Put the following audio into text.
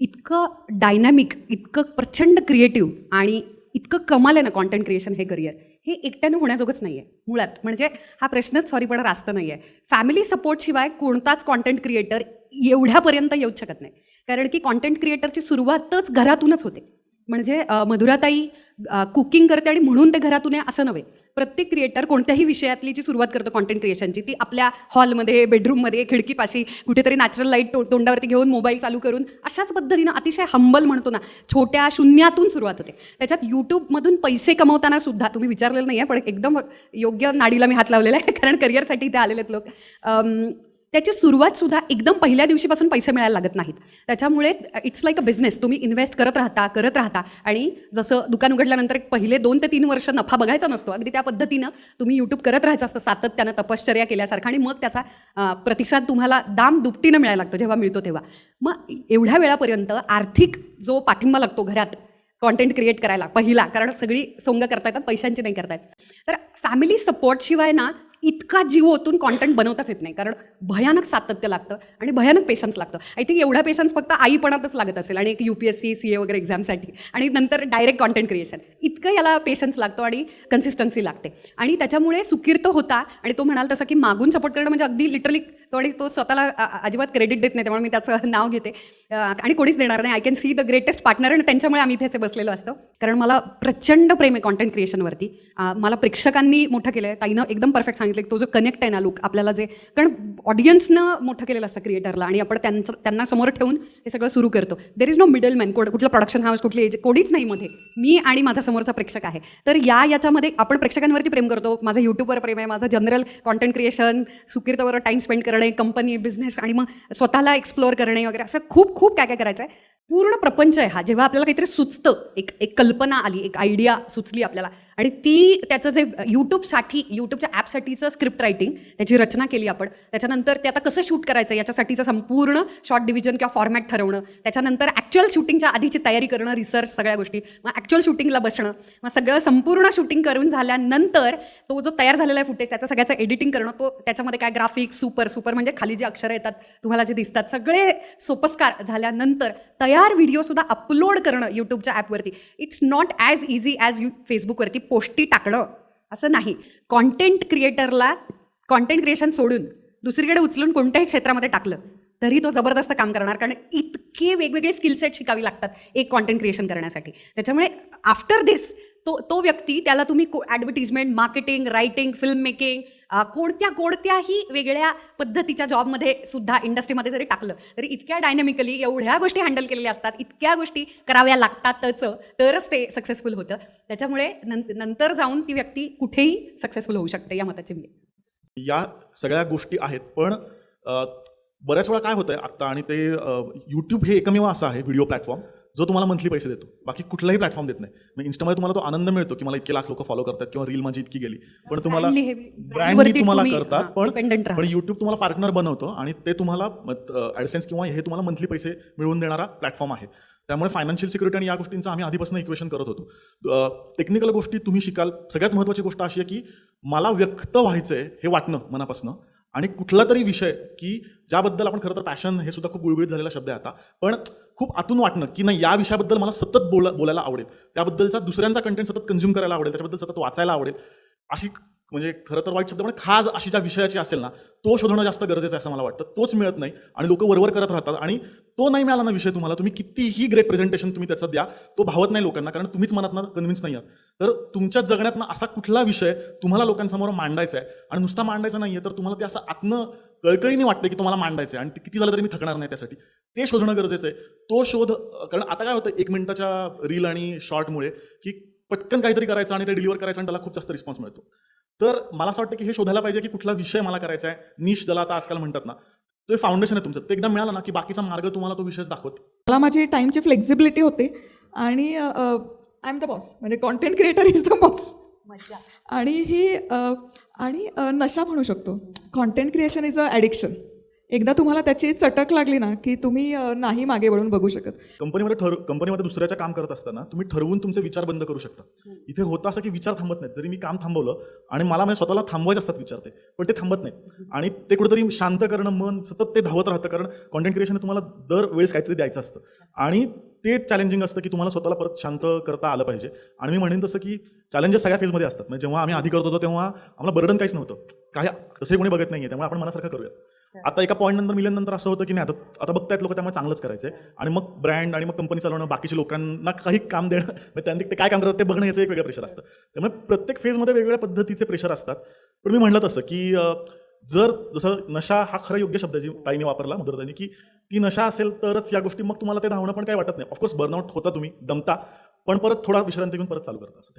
इतकं डायनॅमिक इतकं प्रचंड क्रिएटिव्ह आणि इतकं कमाल आहे ना कॉन्टेंट क्रिएशन हे करिअर हे एकट्यानं होण्याजोगंच नाही आहे मुळात. म्हणजे हा प्रश्नच सॉरी पण रास्त नाही आहे फॅमिली सपोर्टशिवाय कोणताच कॉन्टेंट क्रिएटर एवढ्यापर्यंत येऊच शकत नाही. कारण की कॉन्टेंट क्रिएटरची सुरुवातच घरातूनच होते. म्हणजे मधुराताई कुकिंग करते आणि म्हणून ते घरातून आहे असं नव्हे. प्रत्येक क्रिएटर कोणत्याही विषयातली जी सुरुवात करतो कॉन्टेंट क्रिएशनची ती आपल्या हॉलमध्ये बेडरूममध्ये खिडकीपाशी कुठेतरी नॅचरल लाइट तो तोंडावरती घेऊन मोबाईल चालू करून अशाच पद्धतीनं अतिशय हंबल म्हणतो ना छोट्या शून्यातून सुरुवात होते. त्याच्यात यूट्यूबमधून पैसे कमवताना सुद्धा तुम्ही विचारलेलं नाही आहे पण एकदम योग्य नाडीला मी हात लावलेला आहे कारण करिअरसाठी इथे आलेले आहेत लोक त्याची सुरुवातसुद्धा एकदम पहिल्या दिवशीपासून पैसे मिळायला लागत नाहीत. त्याच्यामुळे इट्स लाईक अ बिझनेस तुम्ही इन्व्हेस्ट करत राहता करत राहता. आणि जसं दुकान उघडल्यानंतर एक पहिले दोन ते तीन वर्ष नफा बघायचा नसतो. अगदी त्या पद्धतीनं तुम्ही यूट्यूब करत राहायचं असतं सातत्यानं तपश्चर्या केल्यासारखं आणि मग त्याचा प्रतिसाद तुम्हाला दाम दुपटीनं मिळायला लागतो जेव्हा मिळतो तेव्हा. मग एवढ्या वेळापर्यंत आर्थिक जो पाठिंबा लागतो घरात कॉन्टेंट क्रिएट करायला पहिला कारण सगळी सोंग करता येतात पैशांची नाही करतायत तर फॅमिली सपोर्टशिवाय ना इतका जीव ओतून कॉन्टेंट बनवताच येत नाही. कारण भयानक सातत्य लागतं आणि भयानक पेशन्स लागतं. आय थिंक एवढा पेशन्स फक्त आईपणातच लागत असेल आणि एक U P S C C A वगैरे एक्झामसाठी आणि नंतर डायरेक्ट कॉन्टेंट क्रिएशन इतकं याला पेशन्स लागतो आणि कन्सिस्टन्सी लागते. आणि त्याच्यामुळे सुकीर्त होता आणि तो म्हणाल तसं की मागून सपोर्ट करणं म्हणजे अगदी लिटरली तो आणि तो स्वतःला अजिबात क्रेडिट देत नाही त्यामुळे मी त्याचं नाव घेते. आणि कोणीच देणार नाही. I can see the greatest partner आणि त्यांच्यामुळे आम्ही इथे बसलेलो असतो. कारण मला प्रचंड प्रेम आहे कॉन्टेंट क्रिएशनवरती मला प्रेक्षकांनी मोठं केलं आहे ताईनं एकदम परफेक्ट सांगितलं तो जो कनेक्ट आहे ना लुक आपल्याला जे कारण ऑडियन्सनं मोठं केलेलं असतं क्रिएटरला आणि आपण त्यांचं त्यांना समोर ठेवून हे सगळं सुरू करतो. There is no middle man कोण कुठलं प्रोडक्शन हाऊस कुठली एज कोणीच नाही मध्ये. मी आणि माझा समोरचा प्रेक्षक आहे. तर या याच्यामध्ये आपण प्रेक्षकांवरती प्रेम करतो. माझं यूट्यूबवर प्रेम आहे. माझं जनरल कॉन्टेंट क्रिएशन सुकिर्तावर टाईम स्पेंड करणे कंपनी बिझनेस आणि मग स्वतःला एक्सप्लोअर करणे वगैरे असं खूप खूप काय काय करायचं आहे पूर्ण प्रपंच आहे हा. जेव्हा आपल्याला काहीतरी सुचतं एक एक कल्पना आली एक आयडिया सुचली आपल्याला आणि ती त्याचं जे यूट्यूबसाठी यूट्यूबच्या ॲपसाठीचं स्क्रिप्ट रायटिंग त्याची रचना केली आपण. त्याच्यानंतर ते आता कसं शूट करायचं याच्यासाठीचं संपूर्ण शॉर्ट डिव्हिजन किंवा फॉर्मॅट ठरवणं त्याच्यानंतर ॲक्च्युअल शूटिंगच्या आधीची तयारी करणं रिसर्च सगळ्या गोष्टी मग ॲक्च्युअल शूटिंगला बसणं मग सगळं संपूर्ण शूटिंग करून झाल्यानंतर तो जो तयार झालेला आहे फुटेज त्याचं सगळ्याचं एडिटिंग करणं तो त्याच्यामध्ये काय ग्राफिक्स सुपर सुपर म्हणजे खाली जे अक्षरं येतात तुम्हाला जे दिसतात सगळे सोपस्कार झाल्यानंतर तयार व्हिडिओसुद्धा अपलोड करणं यूट्यूबच्या ॲपवरती it's not as easy as you फेसबुकवरती पोष्टी टाकणं असं नाही. कॉन्टेंट क्रिएटरला कॉन्टेंट क्रिएशन सोडून दुसरीकडे उचलून कोणत्याही क्षेत्रामध्ये टाकलं तरी तो जबरदस्त काम करणार. कारण इतके वेगवेगळे स्किलसेट शिकावी लागतात एक कॉन्टेंट क्रिएशन करण्यासाठी. त्याच्यामुळे आफ्टर दिस तो तो व्यक्ती त्याला तुम्ही advertisement marketing writing film making कोणत्या कोणत्याही वेगळ्या पद्धतीच्या जॉबमध्ये सुद्धा इंडस्ट्रीमध्ये जरी टाकलं तरी इतक्या डायनॅमिकली एवढ्या गोष्टी हँडल केलेल्या असतात इतक्या गोष्टी कराव्या लागतातच तरच ते सक्सेसफुल होतं. त्याच्यामुळे नंतर जाऊन ती व्यक्ती कुठेही सक्सेसफुल होऊ शकते या मताची मी या सगळ्या गोष्टी आहेत पण बऱ्याच वेळा काय होतंय आत्ता आणि ते यूट्यूब हे एकमेव असं आहे व्हिडिओ प्लॅटफॉर्म जो तुम्हाला मंथली पैसे देतो. बाकी कुठलाही प्लॅटफॉर्म देत नाही. मग इन्स्टामध्ये तुम्हाला तो आनंद मिळतो की मला इतके लाख लोक फॉलो करतात किंवा रील माझी इतकी गेली. पण तुम्हाला ब्रँडली वरती तुम्हाला तुम्ही, करतात पण. पण युट्यूब तुम्हाला पार्टनर बनवतो आणि ते तुम्हाला ॲडसेन्स किंवा हे तुम्हाला मंथली पैसे मिळवून देणारा प्लॅटफॉर्म आहे. त्यामुळे फायनान्शियल सिक्युरिटी आणि या गोष्टींचं आम्ही आधीपासून इक्वेशन करत होतो. टेक्निकल गोष्टी तुम्ही शिकाल. सगळ्यात महत्त्वाची गोष्ट अशी आहे की मला व्यक्त व्हायचं आहे हे वाटणं मनापासनं. आणि कुठला तरी विषय की ज्याबद्दल आपण खरं तर पॅशन हे सुद्धा खूप गुळगुळीत झालेला शब्द आहे आता. पण खूप आतून वाटणं की नाही या विषयाबद्दल मला सतत बोला बोलायला आवडेल. त्याबद्दलचा दुसऱ्यांचा कंटेंट सतत कन्झ्युम करायला आवडेल त्याच्याबद्दल सतत वाचायला आवडेल. अशी म्हणजे खरं तर वाईट शब्द पण खाज अशी ज्या विषयाची असेल ना तो शोधणं जास्त गरजेचं आहे असं मला वाटतं. तोच मिळत नाही आणि लोक वरवर करत राहतात आणि तो नाही मिळाला ना विषय तुम्हाला तुम्ही कितीही ग्रेट प्रेझेंटेशन तुम्ही त्याचं द्या तो भावत नाही लोकांना कारण तुम्हीच मनात कन्व्हिन्स नाही आहात. तर तुमच्या जगण्यातनं असा कुठला विषय तुम्हाला लोकांसमोर मांडायचा आहे आणि नुसता मांडायचा नाही आहे तर तुम्हाला ते असं आतनं कळकळीने वाटतं की तुम्हाला मांडायचं आहे आणि किती झालं तरी मी थकणार नाही त्यासाठी. ते शोधणं गरजेचं आहे. तो शोध कारण आता काय होतं एक मिनिटाच्या रील आणि शॉर्टमुळे की पटकन काहीतरी करायचं आणि ते डिलिव्हर करायचं आणि त्याला खूप जास्त रिस्पॉन्स मिळतो. तर मला असं वाटतं की हे शोधायला पाहिजे की कुठला विषय मला करायचा आहे. निश ज्याला आता आजकाल म्हणतात ना. तो फाउंडेशन आहे तुमचं. ते एकदा मिळालं ना की बाकीचा मार्ग तुम्हाला तो विषयच दाखवत. मला माझी टाईमची फ्लेक्झिबिलिटी होते आणि आय एम द बॉस म्हणजे content creator is the boss आणि ही आणि नशा म्हणू शकतो. Content creation is a addiction एकदा तुम्हाला त्याची चटक लागली ना की तुम्ही नाही मागे वळून बघू शकत. कंपनीमध्ये ठर कंपनीमध्ये दुसऱ्याच्या काम करत असताना तुम्ही ठरवून तुमचे विचार बंद करू शकता. इथे होतं असं की विचार थांबत नाहीत. जरी मी काम थांबवलं आणि मला म्हणजे स्वतःला थांबवायचे असतात विचार ते पण ते थांबत नाहीत. आणि ते कुठेतरी शांत करणं मन सतत ते धावत राहतं कारण कॉन्टेंट क्रिएशन तुम्हाला दर वेळेस काहीतरी द्यायचं असतं. आणि ते चॅलेंजिंग असतं की तुम्हाला स्वतःला परत शांत करता आलं पाहिजे. आणि मी म्हणेन तसं की चॅलेंजेस सगळ्या फेजमध्ये असतात. म्हणजे जेव्हा आम्ही आधी करत होतो तेव्हा आम्हाला बर्डन काहीच नव्हतं. काय तसे कोणी बघत नाहीये त्यामुळे आपण मनासारखं करूया. आता एका पॉईंट नंतर मिलियन नंतर असं होतं की नाही आता आता बघतायत लोक त्यामुळे चांगलंच करायचंय. आणि मग ब्रँड आणि मग कंपनी चालवणं बाकीच्या लोकांना काही काम देणं त्यांनी ते काय काम करतात ते बघणं याचं एक वेगळं प्रेशर असतं. त्यामुळे प्रत्येक फेजमध्ये वेगवेगळ्या पद्धतीचे प्रेशर असतात. पण मी म्हणलं तसं की जर जसं नशा हा खरा योग्य शब्द जी ताईने वापरला मधुरताईने की ती नशा असेल तरच या गोष्टी मग तुम्हाला ते धावणं पण काही वाटत नाही. ऑफकोर्स बर्नआउट होता तुम्ही दमता पण परत थोडा विश्रांती घेऊन परत चालू करता असं